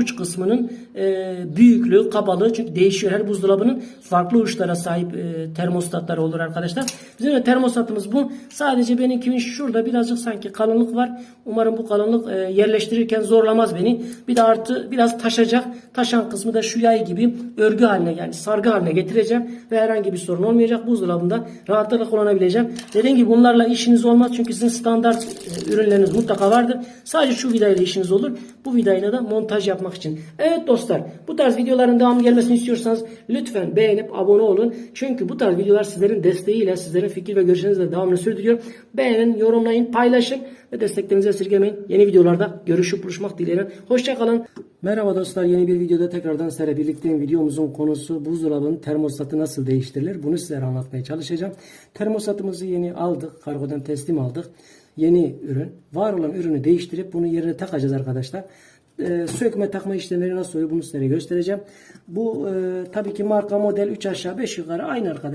uç kısmının e, büyüklüğü, kabalığı çünkü değişiyor. Her buzdolabının farklı uçlara sahip e, termostatları olur arkadaşlar. Bizim de termostatımız bu. Sadece benimkinin şurada birazcık sanki kalınlık var. Umarım bu kalınlık e, yerleştirirken zorlamaz beni. Bir de artı biraz taşacak. Taşan kısmı da şu yay gibi örgü haline yani sargı haline getireceğim ve herhangi bir sorun olmayacak. Buzdolabında rahatlıkla kullanabileceğim. Dediğim gibi bunlarla işiniz olmaz çünkü sizin standart e, ürünleriniz mutlaka vardır. Sadece şu vidayla işiniz olur. Bu vidayla da montaj yapmak için. Evet dostlar bu tarz videoların devamı gelmesini istiyorsanız lütfen beğenip abone olun. Çünkü bu tarz videolar sizlerin desteğiyle sizlerin fikir ve görüşlerinizle devamını sürdürüyor. Beğenin, yorumlayın, paylaşın ve desteklerinizi esirgemeyin. Yeni videolarda görüşüp buluşmak dileğiyle. Hoşçakalın. Merhaba dostlar yeni bir videoda tekrardan sizlerle birlikteyim. Videomuzun konusu buzdolabının termostatı nasıl değiştirilir? Bunu sizlere anlatmaya çalışacağım. Termostatımızı yeni aldık. Kargodan teslim aldık. Yeni ürün. Var olan ürünü değiştirip bunu yerine takacağız arkadaşlar. Ee, sökme takma işlemleri nasıl oluyor bunu sizlere göstereceğim. Bu e, tabii ki marka model 3 aşağı 5 yukarı aynı arkadaşlar.